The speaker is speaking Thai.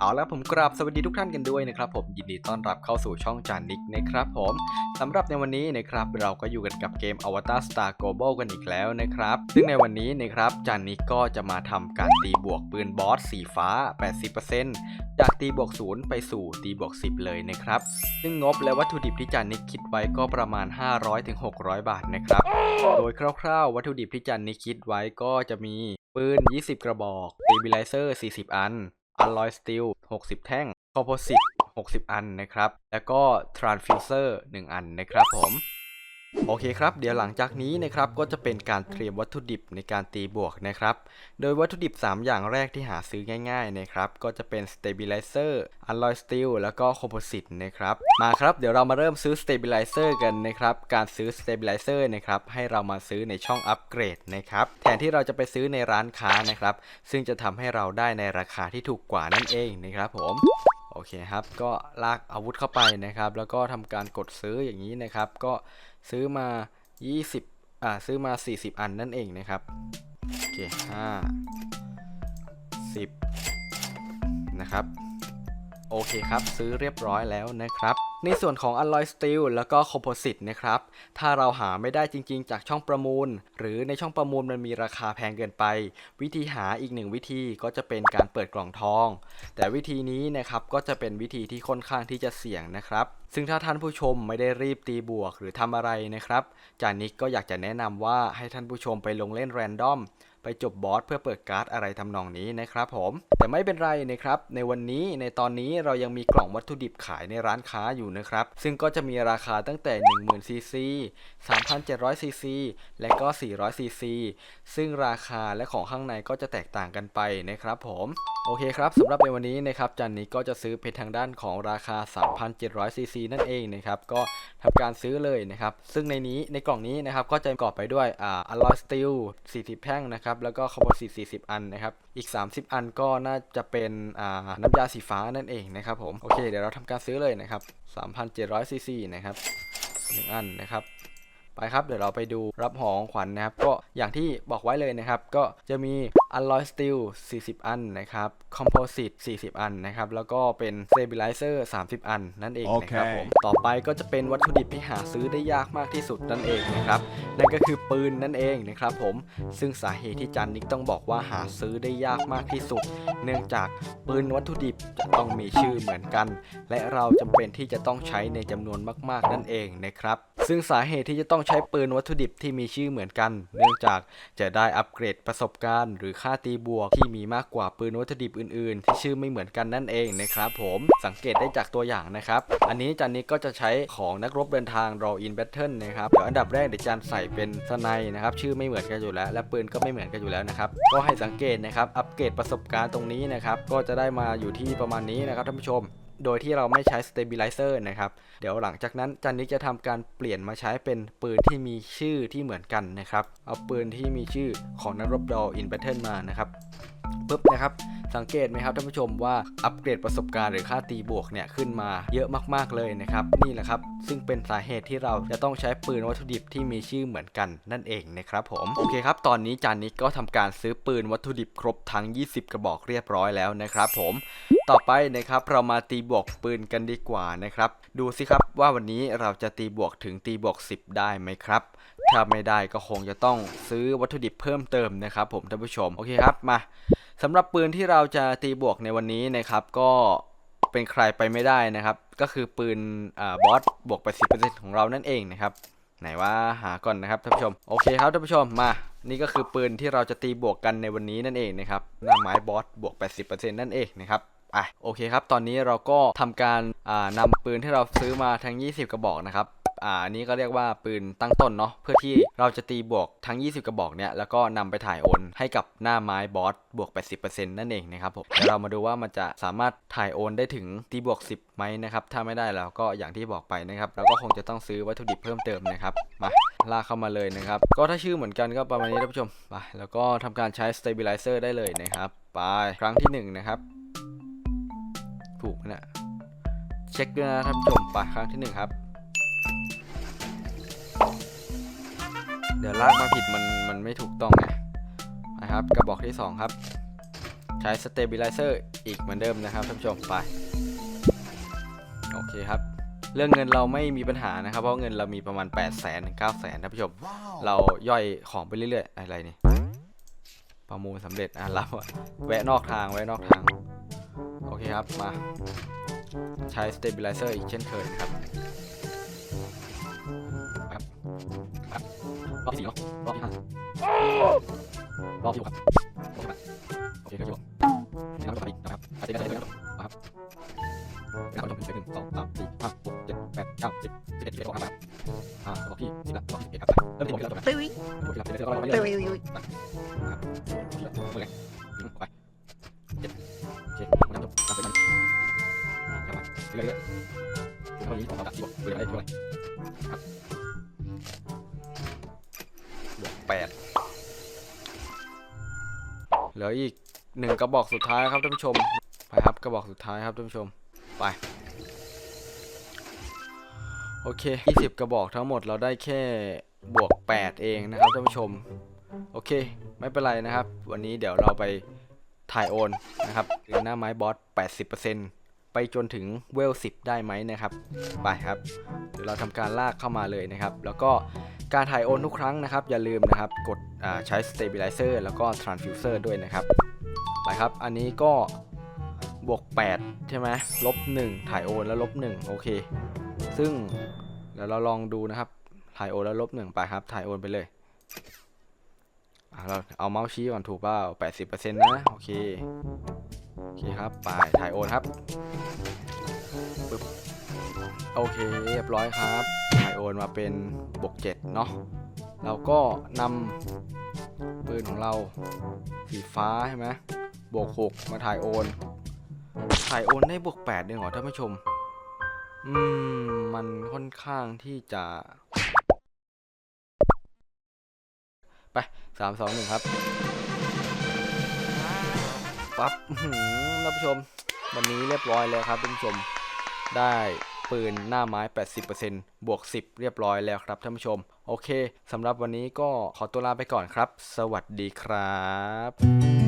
เอาละผมกราบสวัสดีทุกท่านกันด้วยนะครับผมยินดีต้อนรับเข้าสู่ช่องจานนิกนะครับผมสำหรับในวันนี้นะครับเราก็อยู่กันกับเกม Avatar Star Global กันอีกแล้วนะครับซึ่งในวันนี้นะครับจานนิกก็จะมาทำการตีบวกปืนบอสสีฟ้า 80%จากตีบวก0ไปสู่ตีบวก10 เลยนะครับ ซึ่งงบและวัตถุดิบที่จานนิกคิดไว้ก็ประมาณ 500-600 บาทนะครับโดยคร่าวๆ วัตถุดิบที่จันนิกคิดไว้ก็จะมีปืน 20 กระบอก Stabilizer 40 อัน อลลอยสติล60 แท่งคอโพสิต60 อันนะครับ แล้วก็ทรานฟิวเซอร์ 1 อันนะครับผม โอเคครับ เดี๋ยวหลังจากนี้นะครับก็จะเป็นการเตรียมวัตถุดิบในการตีบวกนะครับ โดยวัตถุดิบ 3 อย่างแรกที่หาซื้อง่ายๆนะครับก็จะเป็น Stabilizer Alloy Steel แล้วก็ Composite นะครับมาครับเดี๋ยวเรามาเริ่มซื้อ Stabilizer กันนะครับการซื้อ Stabilizer นะครับให้เรามาซื้อในช่องอัปเกรดนะครับแทนที่เราจะไปซื้อในร้านค้านะครับซึ่งจะทำให้เราได้ในราคาที่ถูกกว่านั่นเองนะครับผม โอเคครับ ก็ลากอาวุธเข้าไปนะครับ แล้วก็ทำการกดซื้ออย่างนี้นะครับ ก็ซื้อมา 20อ่าซื้อมา 40 อันนั่นเองนะครับ โอเคห้าสิบนะครับ โอเคครับ ซื้อเรียบร้อยแล้วนะครับ ในส่วนของ Alloy Steel แล้วก็ Composite นะครับ ถ้าเราหาไม่ได้จริงๆ จากช่องประมูล หรือในช่องประมูลมันมีราคาแพงเกินไป วิธีหาอีกหนึ่งวิธีก็จะเป็นการเปิดกล่องทอง แต่วิธีนี้นะครับก็จะเป็นวิธีที่ค่อนข้างที่จะเสี่ยงนะครับ ซึ่งถ้าท่านผู้ชมไม่ได้รีบตีบวกหรือทำอะไรนะครับ จานิกก็อยากจะแนะนำว่าให้ท่านผู้ชมไปลงเล่นแรนดอม ไปจบบอสเพื่อเปิดการ์ดอะไรทำนองนี้นะครับผม แต่ไม่เป็นไรนะครับ ในวันนี้ในตอนนี้เรายังมีกล่องวัตถุดิบขายในร้านค้าอยู่นะครับ ซึ่งก็จะมีราคาตั้งแต่ 10,000ซีซี3,700ซีซีและก็400ซีซีซึ่งราคาและของข้างในก็จะแตกต่างกันไปนะครับผมโอเคครับสำหรับในวันนี้นะครับจันนี้ก็จะซื้อเป็นทางด้านของราคา 3,700ซีซีนั่นเองนะครับก็ทำการซื้อเลยนะครับ ซึ่งในนี้ในกล่องนี้นะครับก็จะประกอบไปด้วยอ่า alloy steel 40 แท่งนะครับแล้วก็ composite 40 อันนะครับอีก 30 อันก็น่าจะเป็นอ่าน้ำยาสีฟ้านั่นเองนะครับผมโอเคเดี๋ยวเราทำการซื้อเลยนะครับ3,700ซีซีนะครับหนึ่งอันนะครับไปครับ เดี๋ยวเราไปดูรับของขวัญนะครับ ก็อย่างที่บอกไว้เลยนะครับ ก็จะมี alloy steel 40 อันนะครับ composite 40 อันนะครับ แล้วก็เป็น stabilizer 30 อันนั่นเองนะครับโอเคผมต่อไปก็จะเป็นวัตถุดิบที่หาซื้อได้ยากมากที่สุดนั่นเองนะครับ นั่นก็คือปืนนั่นเองนะครับผมซึ่งสาเหตุที่จันนิกต้องบอกว่าหาซื้อได้ยากมากที่สุด เนื่องจากปืนวัตถุดิบจะต้องมีชื่อเหมือนกัน และเราจำเป็นที่จะต้องใช้ในจำนวนมาก ๆ นั่นเองนะครับซึ่งสาเหตุที่จะต้องใช้ปืนวัตถุดิบที่มีชื่อเหมือนกัน เนื่องจากจะได้อัปเกรดประสบการณ์ หรือค่าตีบวกที่มีมากกว่าปืนวัตถุดิบอื่น ๆ ที่ชื่อไม่เหมือนกันนั่นเองนะครับผมสังเกตได้จากตัวอย่างนะครับ อันนี้จันนี้ก็จะใช้ของนักรบเดินทาง Raw in Battle นะครับเดี๋ยวอันดับแรกเดี๋ยวจันใส่เป็นสไนนะครับชื่อไม่เหมือนกันอยู่แล้ว และปืนก็ไม่เหมือนกันอยู่แล้วนะครับก็ให้สังเกตนะครับอัปเกรดประสบการณ์ตรงนี้นะครับก็จะได้มาอยู่ที่ประมาณนี้นะครับท่านผู้ชม โดยที่เราไม่ใช้ stabilizer นะครับ เดี๋ยวหลังจากนั้นจันนิกจะทำการเปลี่ยนมาใช้เป็นปืนที่มีชื่อที่เหมือนกันนะครับ เอาปืนที่มีชื่อของนักรบดออินแบทเทิลมานะครับปุ๊บนะครับ สังเกตไหมครับท่านผู้ชมว่าอัปเกรดประสบการณ์หรือค่าตีบวกเนี่ยขึ้นมาเยอะมากๆเลยนะครับ นี่แหละครับ ซึ่งเป็นสาเหตุที่เราจะต้องใช้ปืนวัตถุดิบที่มีชื่อเหมือนกันนั่นเองนะครับผมโอเคครับ ตอนนี้จานนิกก็ทำการซื้อปืนวัตถุดิบครบทั้ง 20 กระบอกเรียบร้อยแล้วนะครับผม ต่อไปนะครับเรามาตีบวกปืนกันดีกว่านะครับ ดูสิครับว่าวันนี้เราจะตีบวกถึงตีบวก 10 ได้ไหมครับ ถ้าไม่ได้ก็คงจะต้องซื้อวัตถุดิบเพิ่มเติมนะครับผมท่านผู้ชมโอเคครับมาสำหรับปืนที่เราจะตีบวกในวันนี้นะครับ ก็เป็นใครไปไม่ได้นะครับ ก็คือปืนอ่าบอสบวกไป10%ของเรานั่นเองนะครับไหนว่าหาก่อนนะครับท่านผู้ชมโอเคครับท่านผู้ชมมา นี่ก็คือปืนที่เราจะตีบวกกันในวันนี้นั่นเองนะครับหน้าไม้บอสบวก 80%นั่นเองนะครับ อะโอเคครับ ตอนนี้เราก็ทำการอ่านำปืนที่เราซื้อมาทั้ง 20 กระบอกนะครับอ่าอันนี้ก็เรียกว่าปืนตั้งต้นเนาะเพื่อที่เราจะตีบวกทั้ง 20 กระบอกเนี่ยแล้วก็นำไปถ่ายโอนให้กับหน้าไม้บอสบวก 80%นั่นเองนะครับผมเดี๋ยวเรามาดูว่ามันจะสามารถถ่ายโอนได้ถึงตีบวก 10ไหมนะครับถ้าไม่ได้เราก็อย่างที่บอกไปนะครับเราก็คงจะต้องซื้อวัตถุดิบเพิ่มเติมนะครับมาลากเข้ามาเลยนะครับ ก็ถ้าชื่อเหมือนกันก็ประมาณนี้ท่านผู้ชมไปแล้วก็ทำการใช้ stabilizer ได้เลยนะครับไปครั้งที่หนึ่งนะครับ ถูกไหมเนะเช็คด้วยนะท่านผู้ชมไปครั้งที่หนึ่งครับ เดี๋ยวลากมาผิดมันมันไม่ถูกต้องไงนะครับกระบอกที่สองครับ ใช้ช้สเต a ิ i ไลเซอร์อีกเหมือนเดิมนะครับท่านผู้ชมไปโอเคครับเรื่องเงินเราไม่มีปัญหานะครับ เพราะเงินเรามีประมาณ 8 0 0 0 0 0ถึง9 0 0 0 0ท่านผู้ชม เราย่อยของไปเรื่อยๆ อะไรนี่ประมูลสำเร็จอะรับอะแวะนอกทางแวะนอกทาง โอเคครับ มา ใช้ stabilizer อีกเช่นเคยครับครับครับรอบที่สี่เนาะรอบที่ห้ารอบที่หกครับโอเคครับโอเคครับนะครับ เหลืออีกหนึ่งกระบอกสุดท้ายครับท่านผู้ชม ไปครับกระบอกสุดท้ายครับท่านผู้ชม ไป โอเค 20 กระบอกทั้งหมดเราได้แค่บวก 8 เองนะครับท่านผู้ชม โอเค ไม่เป็นไรนะครับ วันนี้เดี๋ยวเราไปถ่ายโอนนะครับหรือหน้าไม้บอส 80% ไปจนถึงเวล10ได้ไหมนะครับ ไปครับเดี๋ยวเราทำการลากเข้ามาเลยนะครับ แล้วก็การถ่ายโอนทุกครั้งนะครับ อย่าลืมนะครับกดใช้ stabilizer แล้วก็ transfuser ด้วยนะครับ ไปครับ อันนี้ก็บวก 8 ใช่ไหมลบ 1 ถ่ายโอนแล้วลบ 1 โอเค ซึ่งเดี๋ยวเราลองดูนะครับ ถ่ายโอนแล้วลบ 1 ไปครับ ถ่ายโอนไปเลยเราเอาเมาส์ชี้ก่อนถูกเปล่า80%นะ โอเค เคครับไปถ่ายโอนครับปึ๊บโอเคเรียบร้อยครับถ่ายโอนมาเป็นบวก7เนาะเราก็นำปืนของเราสีฟ้าใช่ไหมบวก6มาถ่ายโอน ถ่ายโอนได้บวก8เองเหรอท่านผู้ชม อืม มันค่อนข้างที่จะ ไปสามสองหนึ่งครับ ปั๊บหือท่านผู้ชม วันนี้เรียบร้อยแล้วครับท่านผู้ชม ได้ปืนหน้าไม้ 80%บวก 10 เรียบร้อยแล้วครับท่านผู้ชม โอเคสำหรับวันนี้ก็ขอตัวลาไปก่อนครับ สวัสดีครับ